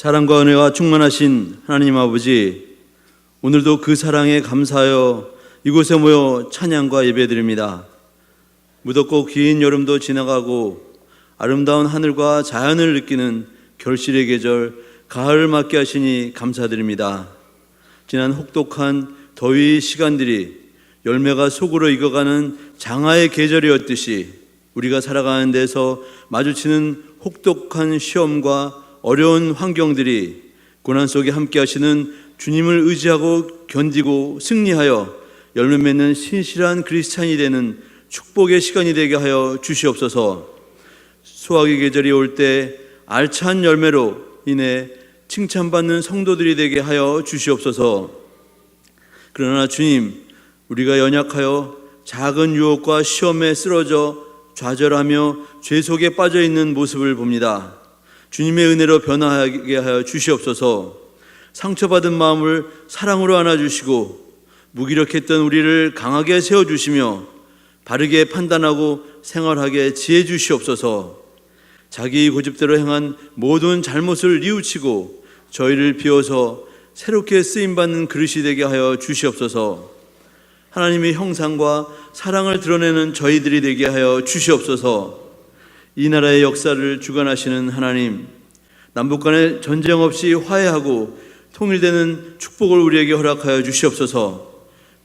사랑과 은혜가 충만하신 하나님 아버지, 오늘도 그 사랑에 감사하여 이곳에 모여 찬양과 예배드립니다. 무덥고 긴 여름도 지나가고 아름다운 하늘과 자연을 느끼는 결실의 계절 가을을 맞게 하시니 감사드립니다. 지난 혹독한 더위 시간들이 열매가 속으로 익어가는 장화의 계절이었듯이 우리가 살아가는 데서 마주치는 혹독한 시험과 어려운 환경들이 고난 속에 함께 하시는 주님을 의지하고 견디고 승리하여 열매 맺는 신실한 그리스찬이 되는 축복의 시간이 되게 하여 주시옵소서. 수확의 계절이 올 때 알찬 열매로 인해 칭찬받는 성도들이 되게 하여 주시옵소서. 그러나 주님, 우리가 연약하여 작은 유혹과 시험에 쓰러져 좌절하며 죄 속에 빠져 있는 모습을 봅니다. 주님의 은혜로 변화하게 하여 주시옵소서. 상처받은 마음을 사랑으로 안아주시고 무기력했던 우리를 강하게 세워주시며 바르게 판단하고 생활하게 지혜 주시옵소서. 자기 고집대로 행한 모든 잘못을 뉘우치고 저희를 비워서 새롭게 쓰임 받는 그릇이 되게 하여 주시옵소서. 하나님의 형상과 사랑을 드러내는 저희들이 되게 하여 주시옵소서. 이 나라의 역사를 주관하시는 하나님, 남북 간에 전쟁 없이 화해하고 통일되는 축복을 우리에게 허락하여 주시옵소서.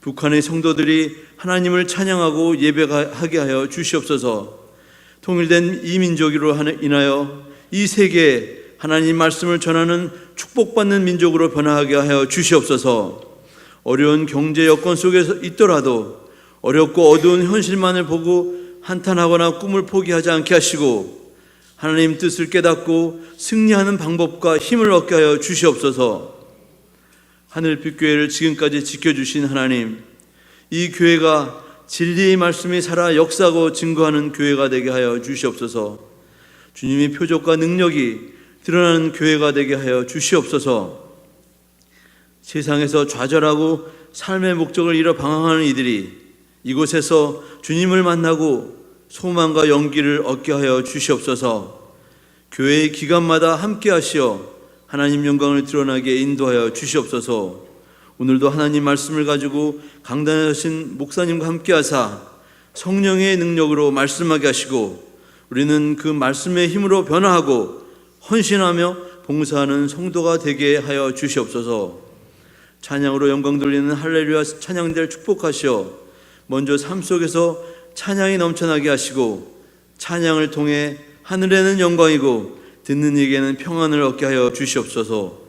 북한의 성도들이 하나님을 찬양하고 예배하게 하여 주시옵소서. 통일된 이 민족으로 인하여 이 세계에 하나님 말씀을 전하는 축복받는 민족으로 변화하게 하여 주시옵소서. 어려운 경제 여건 속에서 있더라도 어렵고 어두운 현실만을 보고 한탄하거나 꿈을 포기하지 않게 하시고 하나님 뜻을 깨닫고 승리하는 방법과 힘을 얻게 하여 주시옵소서. 하늘빛 교회를 지금까지 지켜주신 하나님, 이 교회가 진리의 말씀이 살아 역사하고 증거하는 교회가 되게 하여 주시옵소서. 주님의 표적과 능력이 드러나는 교회가 되게 하여 주시옵소서. 세상에서 좌절하고 삶의 목적을 잃어 방황하는 이들이 이곳에서 주님을 만나고 소망과 용기를 얻게 하여 주시옵소서. 교회의 기간마다 함께 하시어 하나님 영광을 드러나게 인도하여 주시옵소서. 오늘도 하나님 말씀을 가지고 강단하신 목사님과 함께 하사 성령의 능력으로 말씀하게 하시고 우리는 그 말씀의 힘으로 변화하고 헌신하며 봉사하는 성도가 되게 하여 주시옵소서. 찬양으로 영광 돌리는 할렐루야 찬양들 축복하시어 먼저 삶 속에서 찬양이 넘쳐나게 하시고 찬양을 통해 하늘에는 영광이고 듣는 이에게는 평안을 얻게 하여 주시옵소서.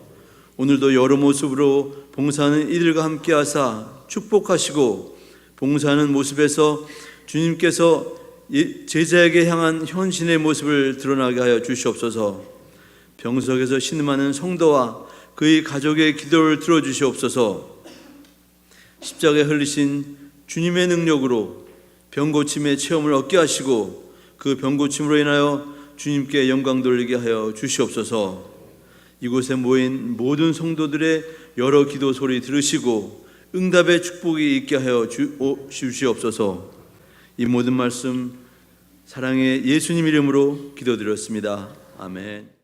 오늘도 여러 모습으로 봉사하는 이들과 함께 하사 축복하시고 봉사하는 모습에서 주님께서 제자에게 향한 현신의 모습을 드러나게 하여 주시옵소서. 병석에서 신음하는 성도와 그의 가족의 기도를 들어주시옵소서. 십자가에 흘리신 주님의 능력으로 병고침의 체험을 얻게 하시고 그 병고침으로 인하여 주님께 영광 돌리게 하여 주시옵소서. 이곳에 모인 모든 성도들의 여러 기도 소리 들으시고 응답의 축복이 있게 하여 주시옵소서. 이 모든 말씀 사랑의 예수님 이름으로 기도드렸습니다. 아멘.